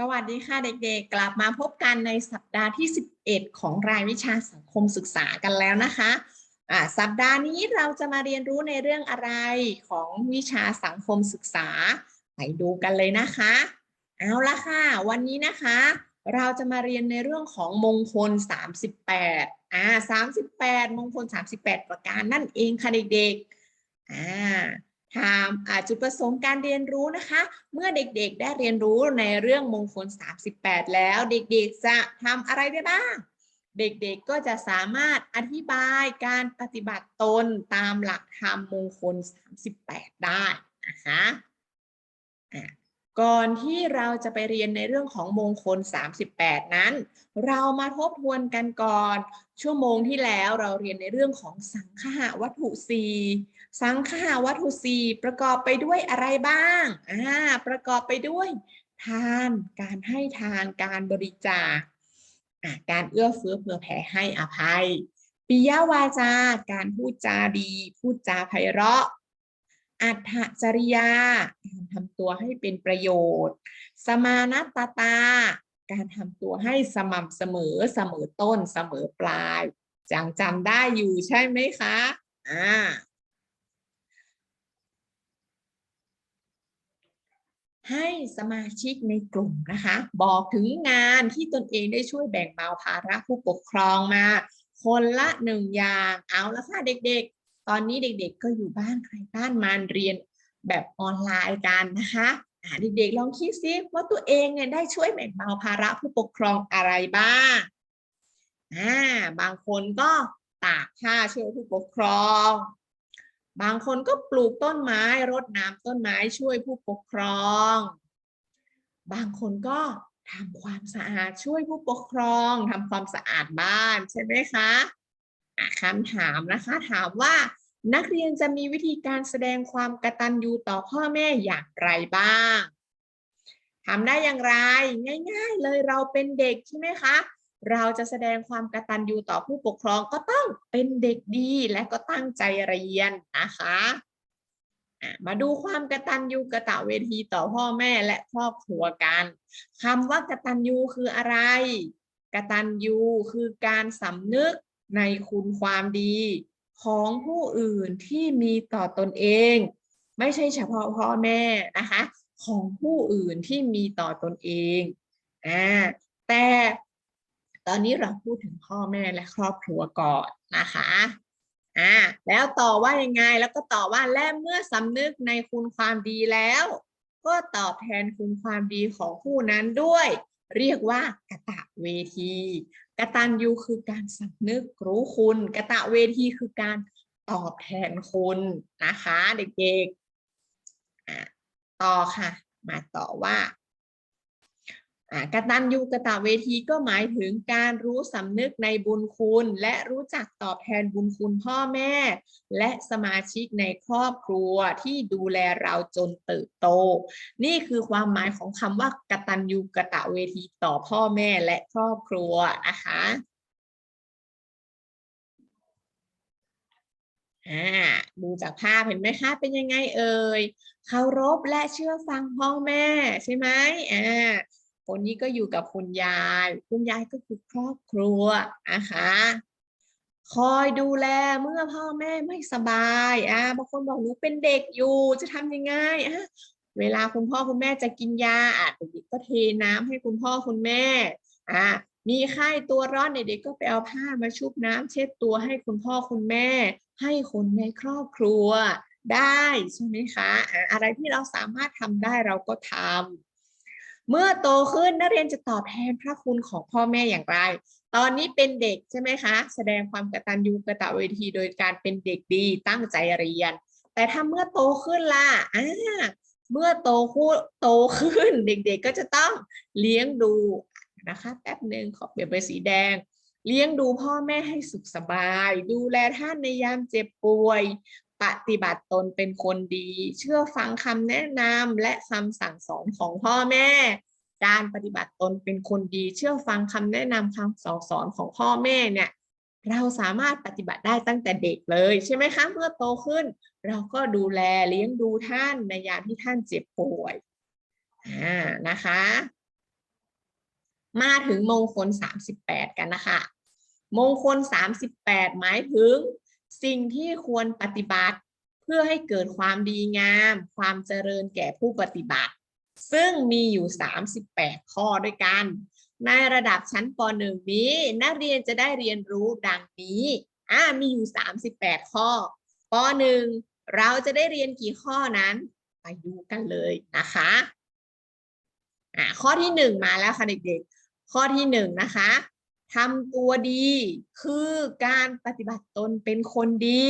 สวัสดีค่ะเด็กๆ กลับมาพบกันในสัปดาห์ที่ 11 ของรายวิชาสังคมศึกษากันแล้วนะคะอ่าสัปดาห์นี้เราจะมาเรียนรู้ในเรื่องอะไรของวิชาสังคมศึกษา ไปดูกันเลยนะคะ เอาละค่ะ วันนี้นะคะ เราจะมาเรียนในเรื่องของมงคล 38อ่า38 มงคล 38 ประการนั่นเองค่ะเด็กๆอ่า ถามอ่าจุดประสงค์การเรียนรู้นะคะ เมื่อเด็กๆได้เรียนรู้ในเรื่องมงคล 38 แล้ว เด็กๆจะทำอะไรได้บ้าง เด็กๆก็จะสามารถอธิบายการปฏิบัติตนตามหลักธรรมมงคล 38 ได้นะคะ ก่อนที่เราจะไปเรียนในเรื่องของมงคล 38 นั้น เรามาทบทวนกันก่อน ชั่วโมงที่แล้วเราเรียนในเรื่องของสังขาวัตถุสีสังขาวัตถุสีประกอบไปด้วยอะไรบ้างอ่าประกอบไปด้วย ทาน การให้ทาน การบริจาคการเอื้อเฟื้อเผื่อแผ่ให้อภัยปิยวาจาการพูดจาดี พูดจาไพเราะ อัตถจริยา การทำตัวให้เป็นประโยชน์ สมานัตตา การทำตัวให้สม่ำเสมอเสมอต้นเสมอปลายจังจำได้อยู่ใช่ไหมคะอ่าให้สมาชิกในกลุ่มนะคะ บอกถึงงานที่ตนเองได้ช่วยแบ่งเบาภาระผู้ปกครองมา คนละหนึ่งอย่างเอาละค่ะเด็กๆ ตอนนี้เด็กๆก็อยู่บ้านใครบ้านมันเรียนแบบออนไลน์กันนะคะเด็กๆลองคิดซิว่าตัวเองเนี่ยได้ช่วยแบ่งเบาภาระผู้ปกครองอะไรบ้างอ่าบางคนก็ตากผ้าช่วยผู้ปกครอง บางคนก็ปลูกต้นไม้รดน้ำต้นไม้ช่วยผู้ปกครอง บางคนก็ทำความสะอาดช่วยผู้ปกครองทำความสะอาดบ้านใช่ไหมคะ คำถามนะคะ ถามว่านักเรียนจะมีวิธีการแสดงความกตัญญูต่อพ่อแม่อย่างไรบ้างทำได้อย่างไร ง่าย ๆ เลยเราเป็นเด็กใช่ไหมคะ เราจะแสดงความกตัญญูต่อผู้ปกครองก็ต้องเป็นเด็กดีและก็ตั้งใจเรียนนะคะมาดูความกตัญญูกะตะเวทีต่อพ่อแม่และครอบครัวกันคำว่ากตัญญูคืออะไร กตัญญูคือการสำนึก ในคุณความดีของผู้อื่นที่มีต่อตนเอง ไม่ใช่เฉพาะพ่อแม่นะคะของผู้อื่นที่มีต่อตนเองอ่าแต่ตอนนี้เราพูดถึงพ่อแม่และครอบครัวก่อนนะคะอ่าแล้วต่อว่ายังไงแล้วก็ต่อว่าและเมื่อสำนึกในคุณความดีแล้ว ก็ตอบแทนคุณความดีของผู้นั้นด้วย เรียกว่ากตะเวที กตัญญูคือการสำนึกรู้คุณ กะตะเวทีคือการตอบแทนคุณนะคะ เด็กๆอะต่อค่ะ มาต่อว่า กตัญญูกตะเวทีก็หมายถึงการรู้สำนึกในบุญคุณ และรู้จักตอบแทนบุญคุณพ่อแม่ และสมาชิกในครอบครัวที่ดูแลเราจนเติบโต นี่คือความหมายของคำว่ากตัญญูกตะเวทีต่อพ่อแม่และครอบครัวนะคะอ่าดูจากภาพเห็นไหมคะ เป็นยังไงเอ่ยเคารพและเชื่อฟังพ่อแม่ใช่ไหมอ่า คนนี้ก็อยู่กับคุณยาย คุณยายก็คือครอบครัวนะคะคอยดูแลเมื่อพ่อแม่ไม่สบายอ่าบางคนบอกหนูเป็นเด็กอยู่จะทำยังไงอะเวลาคุณพ่อคุณแม่จะกินยาอาจเด็กก็เทน้ำให้คุณพ่อคุณแม่อ่ามีไข้ตัวร้อนเด็กก็ไปเอาผ้ามาชุบน้ำเช็ดตัวให้คุณพ่อคุณแม่ ให้คนในครอบครัวได้ใช่ไหมคะ อะอะไรที่เราสามารถทำได้เราก็ทำ เมื่อโตขึ้นนักเรียนจะตอบแทนพระคุณของพ่อแม่อย่างไร ตอนนี้เป็นเด็กใช่ไหมคะ แสดงความกตัญญูกตเวทีโดยการเป็นเด็กดีตั้งใจเรียน แต่ถ้าเมื่อโตขึ้นล่ะอ่าเมื่อโตขึ้นโตขึ้นเด็กๆก็จะต้องเลี้ยงดูนะคะแป๊บหนึ่งขอเปลี่ยนไปสีแดง เลี้ยงดูพ่อแม่ให้สุขสบาย ดูแลท่านในยามเจ็บป่วย ปฏิบัติตนเป็นคนดี เชื่อฟังคำแนะนำและคำสั่งสอนของพ่อแม่ การปฏิบัติตนเป็นคนดี เชื่อฟังคำแนะนำคำสั่งสอนของพ่อแม่เนี่ยเราสามารถปฏิบัติได้ตั้งแต่เด็กเลยใช่ไหมคะเมื่อโตขึ้น เราก็ดูแลเลี้ยงดูท่านในยามที่ท่านเจ็บป่วยอ่านะคะ มาถึงมงคล 38 กันนะคะ มงคล 38 หมายถึง สิ่งที่ควรปฏิบัติเพื่อให้เกิดความดีงาม ความเจริญแก่ผู้ปฏิบัติ ซึ่งมีอยู่ 38 ข้อด้วยกัน ในระดับชั้นป .1 นี้ นักเรียนจะได้เรียนรู้ดังนี้อ่ามีอยู่ 38 ข้อป .1 เราจะได้เรียนกี่ข้อนั้น ไปดูกันเลยนะคะอ่าข้อที่หนึ่งมาแล้วค่ะเด็กๆ ข้อที่หนึ่งนะคะ ทำตัวดี คือการปฏิบัติตนเป็นคนดี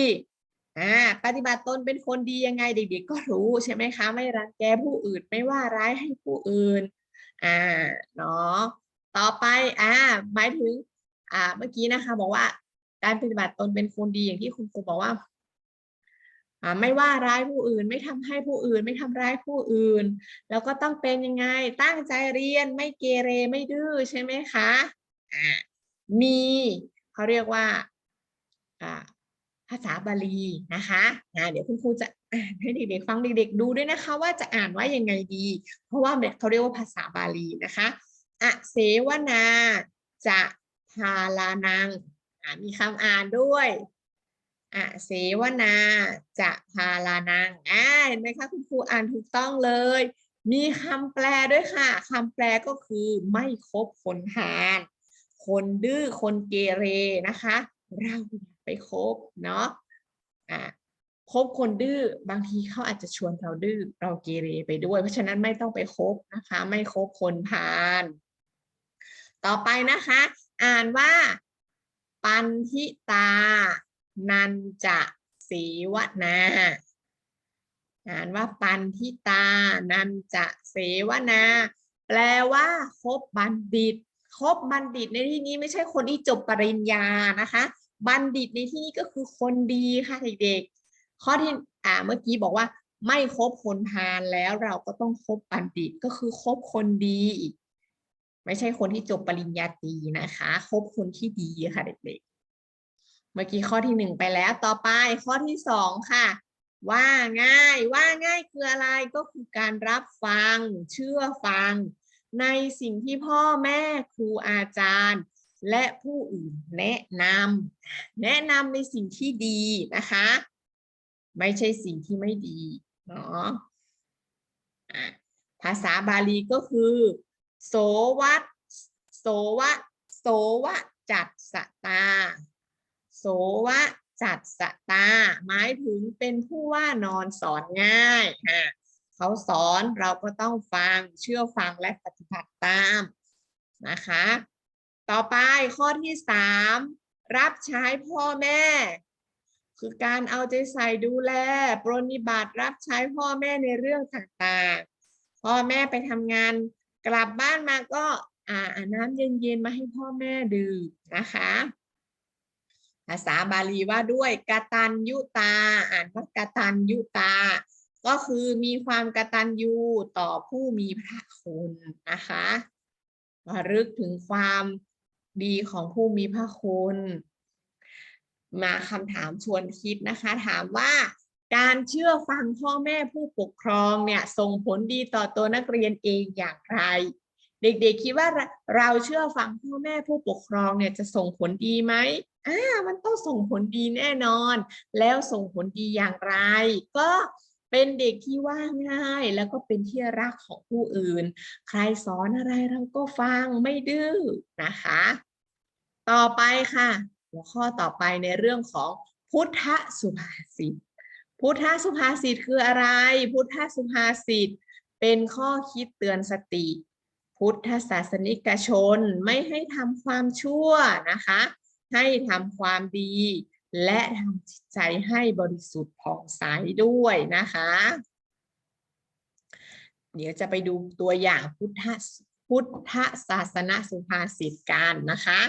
อ่าปฏิบัติตนเป็นคนดียังไงเด็ก ๆ ก็รู้ใช่ไหมคะ ไม่รังแกผู้อื่นไม่ว่าร้ายให้ผู้อื่นอ่าเนาะต่อไปอ่าหมายถึงอ่าเมื่อกี้นะคะ บอกว่าการปฏิบัติตนเป็นคนดีอย่างที่คุณครูบอกว่าอ่า ไม่ว่าร้ายผู้อื่น ไม่ทำให้ผู้อื่น ไม่ทำร้ายผู้อื่น แล้วก็ต้องเป็นยังไงตั้งใจเรียนไม่เกเรไม่ดื้อใช่ไหมคะ มีเขาเรียกว่าภาษาบาลีนะคะอ่าเดี๋ยวคุณครูจะอ่านให้เด็กๆฟังเด็กๆดูด้วยนะคะ ว่าจะอ่านว่ายังไงดี เพราะว่าเขาเรียกว่าภาษาบาลีนะคะอะเสวนาจะพาลานังมีคำอ่านด้วยอะเสวนาจะพาลานังอ่าเห็นไหมคะคุณครูอ่านถูกต้องเลย มีคำแปลด้วยค่ะคำแปลก็คือไม่คบคนหาน คนดื้อคนเกเรนะคะ เราอย่าไปคบเนาะอ่าคบคนดื้อบางทีเขาอาจจะชวนเราดื้อเราเกเรไปด้วย เพราะฉะนั้นไม่ต้องไปคบนะคะ ไม่คบคนพาลต่อไปนะคะ อ่านว่า ปันทิตา นันจะเสวนาอ่านว่าปันทิตา นันจะเสวนา แปลว่าคบบัณฑิต คบบัณฑิตในที่นี้ไม่ใช่คนที่จบปริญญานะคะ บัณฑิตในที่นี้ก็คือคนดีค่ะเด็กๆข้อที่อ่าเมื่อกี้บอกว่าไม่คบคนพาลแล้วเราก็ต้องคบบัณฑิตก็คือคบคนดี ไม่ใช่คนที่จบปริญญาตรีนะคะคบคนที่ดีค่ะเด็กๆ เมื่อกี้ข้อที่หนึ่งไปแล้วต่อไปข้อที่สองค่ะ ว่าง่ายว่าง่ายคืออะไรก็คือการรับฟัง เชื่อฟัง ในสิ่งที่พ่อแม่ครูอาจารย์ และผู้อื่นแนะนำแนะนำในสิ่งที่ดีนะคะ ไม่ใช่สิ่งที่ไม่ดีเนาะภาษาบาลีก็คือ โสวัตโสวะ โสวะจัดสตา โสวะจัดสตา หมายถึงเป็นผู้ว่านอนสอนง่ายฮะ เขาสอนเราก็ต้องฟังเชื่อฟังและปฏิบัติตามนะคะ ต่อไปข้อที่สามรับใช้พ่อแม่ คือการเอาใจใส่ดูแลปรนนิบัติรับใช้พ่อแม่ในเรื่องต่างๆ พ่อแม่ไปทำงานกลับบ้านมาก็อ่าอาน้ำเย็นๆมาให้พ่อแม่ดื่มนะคะ ภาษาบาลีว่าด้วยกตัญยุตา อ่านว่ากตัญยุตา ก็คือมีความกตัญญูต่อผู้มีพระคุณนะคะระลึกถึงความดีของผู้มีพระคุณ มาคำถามชวนคิดนะคะ ถามว่าการเชื่อฟังพ่อแม่ผู้ปกครองเนี่ยส่งผลดีต่อตัวนักเรียนเองอย่างไร เด็กๆคิดว่าเราเราเชื่อฟังพ่อแม่ผู้ปกครองเนี่ยจะส่งผลดีไหมอ่ามันต้องส่งผลดีแน่นอน แล้วส่งผลดีอย่างไร ก็ เป็นเด็กที่ว่าง่ายแล้วก็เป็นที่รักของผู้อื่น ใครสอนอะไรเราก็ฟังไม่ดื้อนะคะ ต่อไปค่ะ หัวข้อต่อไปในเรื่องของพุทธสุภาษิต พุทธสุภาษิตคืออะไร พุทธสุภาษิตเป็นข้อคิดเตือนสติ พุทธศาสนิกชนไม่ให้ทำความชั่วนะคะ ให้ทำความดี และทำจิตใจให้บริสุทธิ์ผ่องใสด้วยนะคะ เดี๋ยวจะไปดูตัวอย่างพุทธพุทธศาสนาสุภาษิตกันนะคะ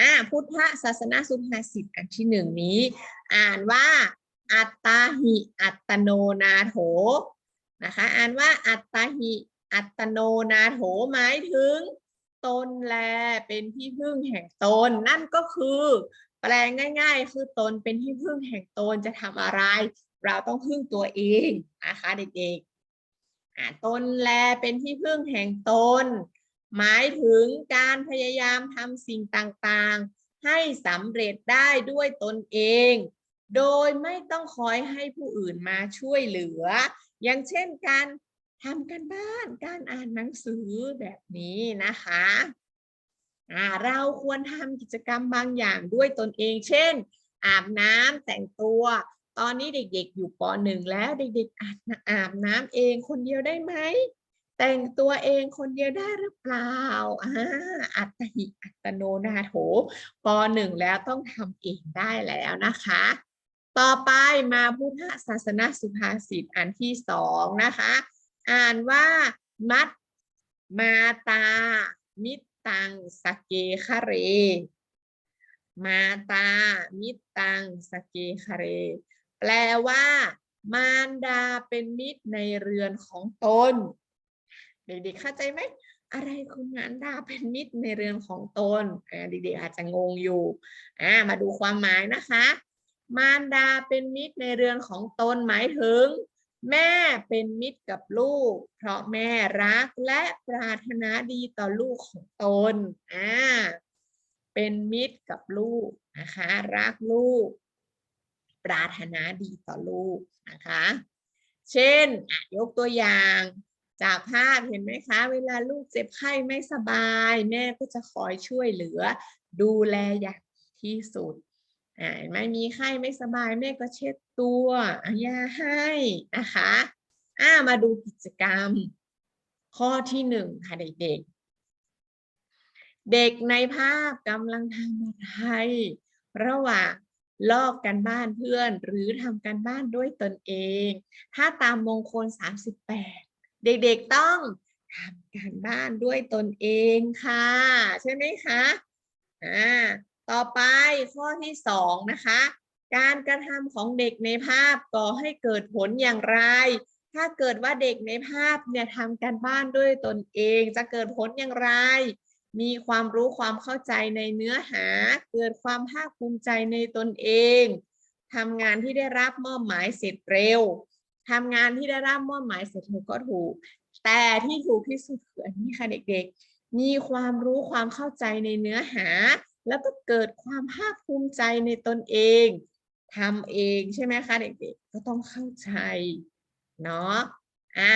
อ่าพุทธศาสนาสุภาษิตอันที่หนึ่งนี้ อ่านว่า อัตตาหิอัตโนนาโถนะคะอ่านว่าอัตตาหิอัตโนนาโถหมายถึงตนแลเป็นที่พึ่งแห่งตน นั่นก็คือ แปลงง่าย ๆ คือตนเป็นที่พึ่งแห่งตนจะทำอะไร เราต้องพึ่งตัวเองนะคะเด็กๆตนแลเป็นที่พึ่งแห่งตน หมายถึงการพยายามทำสิ่งต่างๆ ให้สำเร็จได้ด้วยตนเอง โดยไม่ต้องคอยให้ผู้อื่นมาช่วยเหลือ อย่างเช่นการทำกันบ้าน การอ่านหนังสือแบบนี้นะคะ เราควรทำกิจกรรมบางอย่างด้วยตนเอง เช่น อาบน้ำแต่งตัว ตอนนี้เด็กๆ อยู่ปหนึ่งแล้วเด็กๆอาบน้ำอาบน้ำเองคนเดียวได้ไหมแต่งตัวเองคนเดียวได้หรือเปล่าอ่าอัตหิอัตโนนาโถปหนึ่งแล้วต้องทำเองได้แล้วนะคะ ต่อไปมาพุทธศาสนาสุภาษิตอันที่สองนะคะ อ่านว่ามัดมาตา มิ ตังสเกคะเร มาตา มิตตังสเกคะเร แปลว่า มารดาเป็นมิตรในเรือนของตน เด็กๆเข้าใจไหม อะไรคือมารดาเป็นมิตรในเรือนของตนเด็กๆอาจจะงงอยู่มาดูความหมายนะคะ มารดาเป็นมิตรในเรือนของตนหมายถึง แม่เป็นมิตรกับลูก เพราะแม่รักและปรารถนาดีต่อลูกของตนอ่าเป็นมิตรกับลูกนะคะ รักลูก ปรารถนาดีต่อลูกนะคะ เช่นยกตัวอย่าง จากภาพเห็นไหมคะ เวลาลูกเจ็บไข้ไม่สบาย แม่ก็จะคอยช่วยเหลือ ดูแลอย่างที่สุด เห็นไหม่มีไข้ไม่สบายแม่ก็เช็ดตัวยาให้นะคะอ่ามาดูกิจกรรม ข้อที่หนึ่งค่ะเด็กๆ เด็กในภาพกำลังทำอะไรระหว่างลอกกันบ้านเพื่อนหรือทำกันบ้านด้วยตนเอง ถ้าตามมงคล 38 เด็กๆต้องทำการบ้านด้วยตนเองค่ะ ใช่ไหมคะอ่า ต่อไปข้อที่สองนะคะ การกระทำของเด็กในภาพก่อให้เกิดผลอย่างไร ถ้าเกิดว่าเด็กในภาพเนี่ยทำการบ้านด้วยตนเองจะเกิดผลอย่างไร มีความรู้ความเข้าใจในเนื้อหา เกิดความภาคภูมิใจในตนเองทำงานที่ได้รับมอบหมายเสร็จเร็วทำงานที่ได้รับมอบหมายเสร็จเร็วก็ถูก แต่ที่ถูกที่สุดคืออันนี้ค่ะเด็กๆ มีความรู้ความเข้าใจในเนื้อหา แล้วก็เกิดความภาคภูมิใจในตนเองทำเองใช่ไหมคะเด็กๆก็ต้องเข้าใจเนาะอะ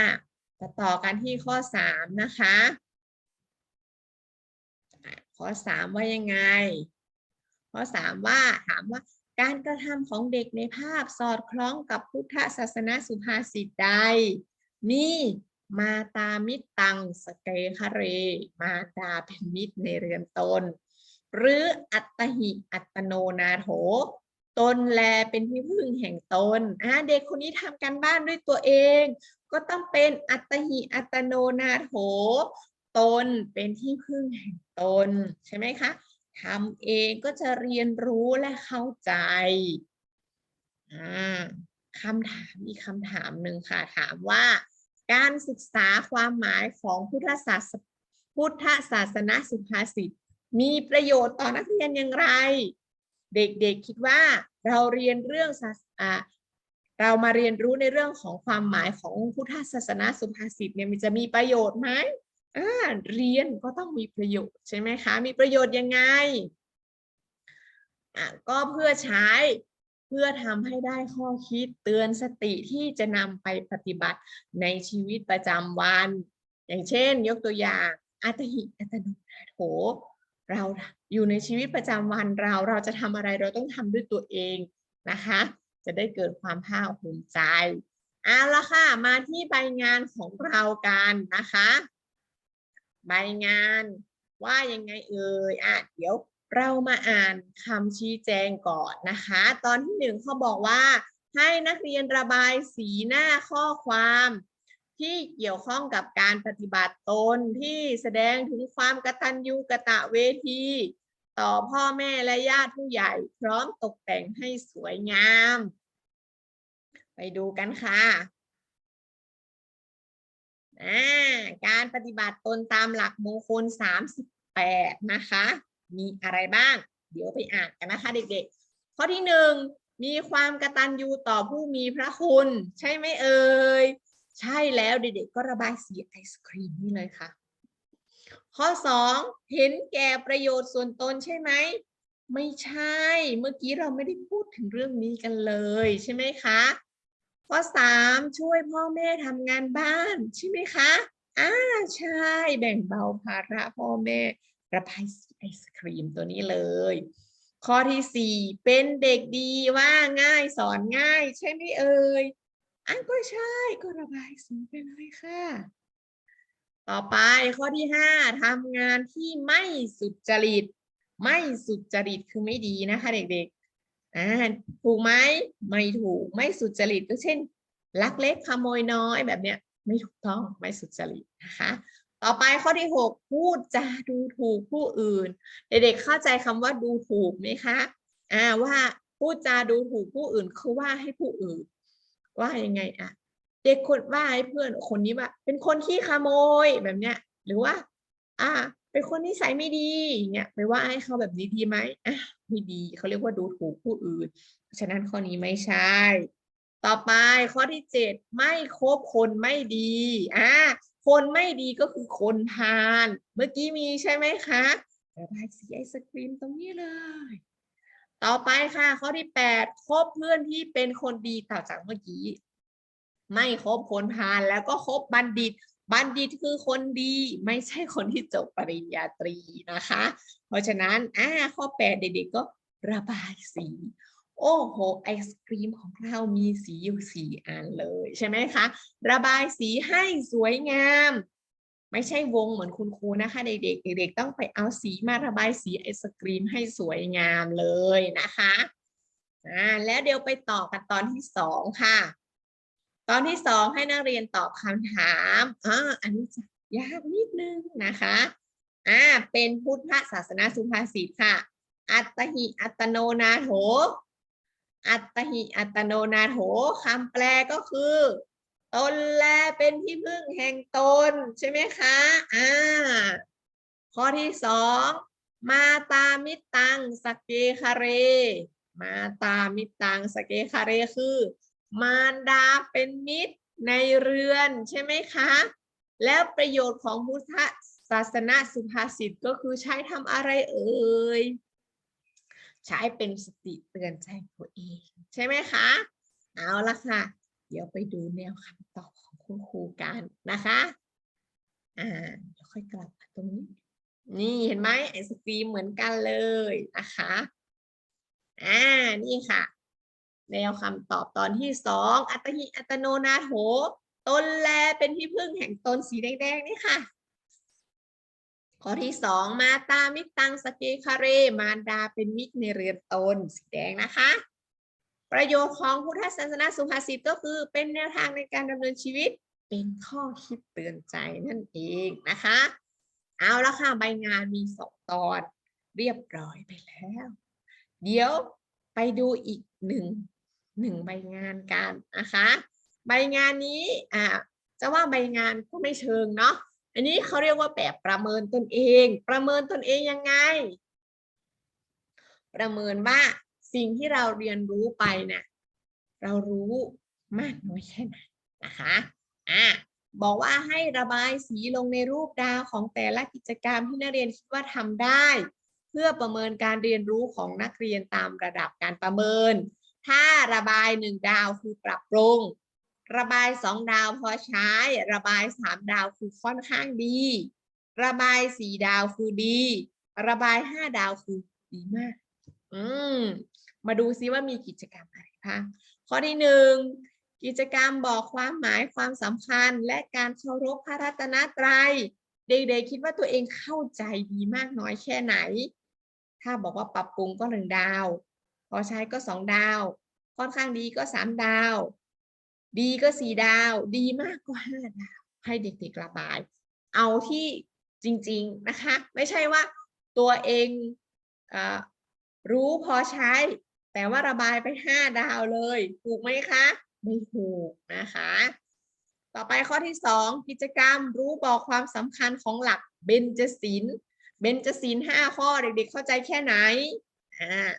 จะต่อกันที่ข้อสามนะคะ ข้อสามว่ายังไง ข้อสามว่าถามว่าการกระทำของเด็กในภาพสอดคล้องกับพุทธศาสนาสุภาษิตใด นี่มาตามิตรตังสเกคะเร มาตาเป็นมิตรในเรือนตน หรืออัตหิอัตโนนาโถ ตนแลเป็นที่พึ่งแห่งตนอ่าเด็กคนนี้ทำการบ้านด้วยตัวเอง ก็ต้องเป็นอัตหิอัตโนนาโถ ตนเป็นที่พึ่งแห่งตน ใช่ไหมคะทำเองก็จะเรียนรู้และเข้าใจอ่าคำถามอีกคำถามหนึ่งค่ะ ถามว่า การศึกษาความหมายของพุทธศาสพุทธศาสนาสุภาษิต มีประโยชน์ต่อนักเรียนอย่างไร เด็กๆคิดว่าเราเรียนเรื่องศาสอ่าเรามาเรียนรู้ในเรื่องของความหมายของพุทธศาสนาสุภาษิตเนี่ยมันจะมีประโยชน์ไหมอ่าเรียนก็ต้องมีประโยชน์ใช่ไหมคะ มีประโยชน์ยังไงอะก็เพื่อใช้เพื่อทำให้ได้ข้อคิดเตือนสติที่จะนำไปปฏิบัติในชีวิตประจำวัน อย่างเช่น ยกตัวอย่างอัตหิอัตโนนาโถ เราอยู่ในชีวิตประจำวันเราเราจะทำอะไรเราต้องทำด้วยตัวเองนะคะ จะได้เกิดความภาคภูมิใจเอาละค่ะมาที่ใบงานของเรากันนะคะ ใบงานว่ายังไงเอ่ยอะเดี๋ยวเรามาอ่านคำชี้แจงก่อนนะคะ ตอนที่หนึ่งเขาบอกว่าให้นักเรียนระบายสีหน้าข้อความ ที่เกี่ยวข้องกับการปฏิบัติตนที่แสดงถึงความกตัญญูกะตะเวที ต่อพ่อแม่และญาติผู้ใหญ่ พร้อมตกแต่งให้สวยงาม ไปดูกันค่ะอ่าการปฏิบัติตนตามหลักมงคล 38 นะคะ มีอะไรบ้าง เดี๋ยวไปอ่านกันนะคะเด็กๆ ข้อที่หนึ่งมีความกตัญญูต่อผู้มีพระคุณ ใช่ไหมเอ่ย ใช่แล้วเด็กๆก็ระบายสีไอศครีมนี่เลยค่ะ ข้อสองเห็นแก่ประโยชน์ส่วนตนใช่ไหมไม่ใช่ เมื่อกี้เราไม่ได้พูดถึงเรื่องนี้กันเลยใช่ไหมคะ ข้อสามช่วยพ่อแม่ทำงานบ้านใช่ไหมคะอ่าใช่แบ่งเบาภาระพ่อแม่ระบายสีไอศครีมตัวนี้เลย ข้อที่สี่เป็นเด็กดีว่าง่ายสอนง่าย ใช่ไหมเอ่ย อันก็ใช่ก็ระบายสีไปเลยค่ะ ต่อไปข้อที่ห้าทำงานที่ไม่สุจริต ไม่สุจริตคือไม่ดีนะคะเด็กๆอ่าถูกไหมไม่ถูกไม่สุจริตก็เช่น ลักเล็กขโมยน้อยแบบเนี้ยไม่ถูกต้องไม่สุจริตนะคะ ต่อไปข้อที่หกพูดจาดูถูกผู้อื่น เด็กๆเข้าใจคำว่าดูถูกไหมคะอ่าว่าพูดจาดูถูกผู้อื่นคือว่าให้ผู้อื่น ว่ายังไงอะเด็กคนว่าให้เพื่อนคนนี้ว่าเป็นคนขี้ขโมยแบบเนี้ย หรือว่า อ่า เป็นคนนิสัยไม่ดีอย่างเงี้ยไปว่าให้เขาแบบนี้ดีไหมอะไม่ดีเขาเรียกว่าดูถูกผู้อื่น ฉะนั้นข้อนี้ไม่ใช่ ต่อไปข้อที่เจ็ดไม่คบคนไม่ดีอ่าคนไม่ดีก็คือคนพาลเมื่อกี้มีใช่ไหมคะระบายสีไอศครีมตรงนี้เลย ต่อไปค่ะข้อที่แปดคบเพื่อนที่เป็นคนดีต่อจากเมื่อกี้ ไม่คบคนพาลแล้วก็คบบัณฑิต บัณฑิตคือคนดีไม่ใช่คนที่จบปริญญาตรีนะคะ เพราะฉะนั้นอ่าข้อแปดเด็กๆก็ระบายสี โอ้โหไอศครีมของเรามีสีอยู่สี่อันเลยใช่ไหมคะ ระบายสีให้สวยงาม ไม่ใช่วงเหมือนคุณครูนะคะ เด็กๆเด็กๆต้องไปเอาสีมาระบายสีไอศครีมให้สวยงามเลยนะคะอ่าแล้วเดี๋ยวไปต่อกันตอนที่สองค่ะ ตอนที่สองให้นักเรียนตอบคำถามอ่าอันนี้จะยากนิดนึงนะคะอ่าเป็นพุทธศาสนาสุภาษิตค่ะ อัตหิอัตโนนาโถอัตหิอัตโนนาโถคำแปลก็คือ ตนแลเป็นที่พึ่งแห่งตนใช่ไหมคะอ่าข้อที่สองมาตามิตตังสกเกคาเร มาตามิตตังสกเกคาเรคือ มารดาเป็นมิตรในเรือนใช่ไหมคะ แล้วประโยชน์ของพุทธศาสนาสุภาษิตก็คือใช้ทำอะไรเอ่ยใช้เป็นสติเตือนใจตัวเอง ใช่ไหมคะ เอาละค่ะ เดี๋ยวไปดูแนวคำตอบของคุณครูกันนะคะ อ่าเดี๋ยวค่อยกลับมาตรงนี้ นี่เห็นไหมไอศกรีมเหมือนกันเลยนะคะ อ่า นี่ค่ะ แนวคำตอบตอนที่สองอัตหิอัตโนนาโถตนแลเป็นที่พึ่งแห่งตนสีแดงๆนี่ค่ะข้อที่สองมาตามิตตังสเกคาเรมารดาเป็นมิตรในเรือนตนสีแดงนะคะ ประโยชน์ของพุทธศาสนาสุภาษิตก็คือเป็นแนวทางในการดำเนินชีวิตเป็นข้อคิดเตือนใจนั่นเองนะคะ เอาละค่ะใบงานมีสองตอนเรียบร้อยไปแล้ว เดี๋ยวไปดูอีกหนึ่งหนึ่งใบงานกันนะคะ ใบงานนี้อ่าจะว่าใบงานก็ไม่เชิงเนาะอันนี้เขาเรียกว่าแบบประเมินตนเอง ประเมินตนเองยังไง ประเมินว่า สิ่งที่เราเรียนรู้ไปเนี่ยเรารู้มากน้อยแค่ไหนนะคะอะบอกว่าให้ระบายสีลงในรูปดาวของแต่ละกิจกรรมที่นักเรียนคิดว่าทำได้ เพื่อประเมินการเรียนรู้ของนักเรียนตามระดับการประเมิน ถ้าระบายหนึ่งดาวคือปรับปรุง ระบายสองดาวพอใช้ ระบายสามดาวคือค่อนข้างดี ระบายสี่ดาวคือดี ระบายห้าดาวคือดีมาก อืม มาดูซิว่ามีกิจกรรมอะไรบ้างข้อที่หนึ่งกิจกรรมบอกความหมายความสำคัญ และการเคารพพระรัตนตรัย เด็กๆคิดว่าตัวเองเข้าใจดีมากน้อยแค่ไหน ถ้าบอกว่าปรับปรุงก็หนึ่งดาว พอใช้ก็สองดาว ค่อนข้างดีก็สามดาว ดีก็สี่ดาว ดีมากก็ห้าดาว ให้เด็กๆระบาย เอาที่จริงๆนะคะ ไม่ใช่ว่าตัวเองอรู้พอใช้ แต่ว่าระบายไปห้าดาวเลย ถูกไหมคะ ไม่ถูกนะคะ ต่อไปข้อที่สองกิจกรรมรู้บอกความสำคัญของหลักเบญจศีลเบญจศีลห้าข้อเด็กๆ เข้าใจแค่ไหนอ่า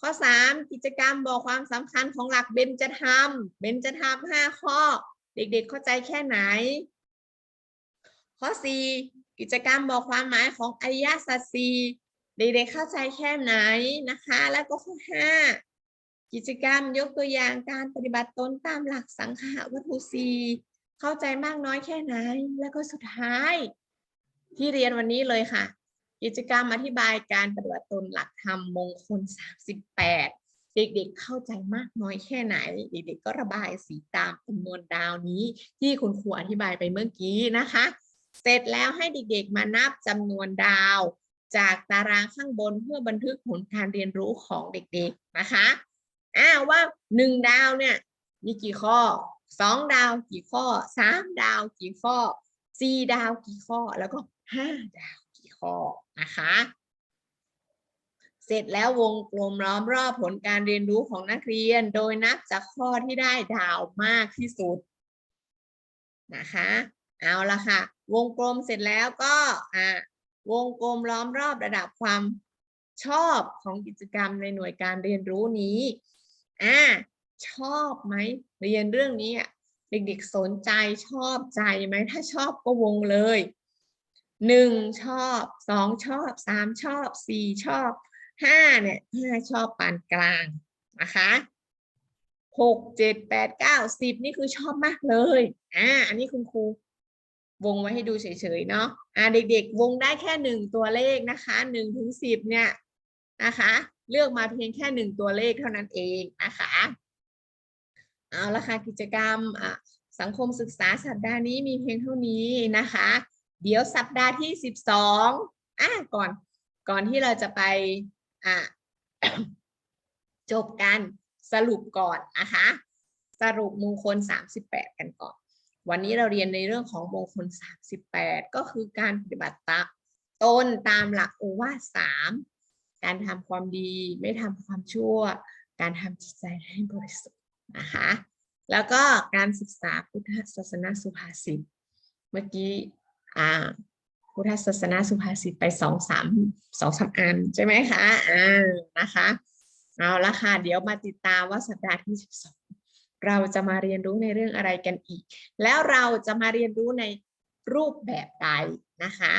ข้อสามกิจกรรมบอกความสำคัญของหลักเบญจธรรมเบญจธรรมห้าข้อ เด็กๆ เข้าใจแค่ไหน ข้อสี่กิจกรรมบอกความหมายของอริยสัจสี่ เด็กๆเข้าใจแค่ไหนนะคะ แล้วก็ข้อห้ากิจกรรมยกตัวอย่างการปฏิบัติตนตามหลักสังขารวัตถุสีเข้าใจมากน้อยแค่ไหน แล้วก็สุดท้าย ที่เรียนวันนี้เลยค่ะ กิจกรรมอธิบายการปฏิบัติตนหลักธรรมมงคล 38 เด็กๆเข้าใจมากน้อยแค่ไหน เด็กๆก็ระบายสีตามจำนวนดาวนี้ ที่คุณครูอธิบายไปเมื่อกี้นะคะ เสร็จแล้วให้เด็กๆมานับจำนวนดาว จากตารางข้างบนเพื่อบันทึกผลการเรียนรู้ของเด็กๆนะคะอ้าวว่าหนึ่งดาวเนี่ยมีกี่ข้อสองดาวกี่ข้อสามดาวกี่ข้อสี่ดาวกี่ข้อแล้วก็ห้าดาวกี่ข้อนะคะเสร็จแล้ววงกลมล้อมรอบผลการเรียนรู้ของนักเรียน โดยนับจากข้อที่ได้ดาวมากที่สุดนะคะ เอาละค่ะ วงกลมเสร็จแล้วก็อ่า วงกลมล้อมรอบระดับความชอบของกิจกรรมในหน่วยการเรียนรู้นี้อ่าชอบไหมเรียนเรื่องนี้อะเด็กๆสนใจชอบใจไหมถ้าชอบก็วงเลยหนึ่งชอบสองชอบสามชอบสี่ชอบห้าเนี่ยห้าชอบปานกลางนะคะหกเจ็ดแปดเก้าสิบนี่คือชอบมากเลยอ่าอันนี้คุณครู วงไว้ให้ดูเฉยๆเนาะอ่าเด็กๆ วงได้แค่หนึ่งตัวเลขนะคะหนึ่งถึงสิบเนี่ยนะคะ เลือกมาเพียงแค่หนึ่งตัวเลขเท่านั้นเองนะคะเอาละค่ะกิจกรรมอะสังคมศึกษาสัปดาห์นี้มีเพียงเท่านี้นะคะ เดี๋ยวสัปดาห์ที่สิบสองอะก่อนก่อนที่เราจะไปอะจบกันสรุปก่อนนะคะ สรุปมงคลสามสิบแปดกันก่อน วันนี้เราเรียนในเรื่องของมงคล 38 ก็คือการปฏิบัติตามตนตามหลักโอวาทสามการทำความดีไม่ทำความชั่ว การทำจิตใจให้บริสุทธิ์นะคะแล้วก็การศึกษาพุทธศาสนาสุภาษิตเมื่อกี้อ่าพุทธศาสนาสุภาษิตไปสองสามสองสามอันใช่ไหมคะอ่านะคะเอาละค่ะเดี๋ยวมาติดตามว่าสัปดาห์ที่สิบสอง เราจะมาเรียนรู้ในเรื่องอะไรกันอีก แล้วเราจะมาเรียนรู้ในรูปแบบใดนะคะ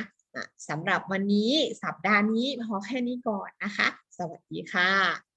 สำหรับวันนี้สัปดาห์นี้พอแค่นี้ก่อนนะคะ สวัสดีค่ะ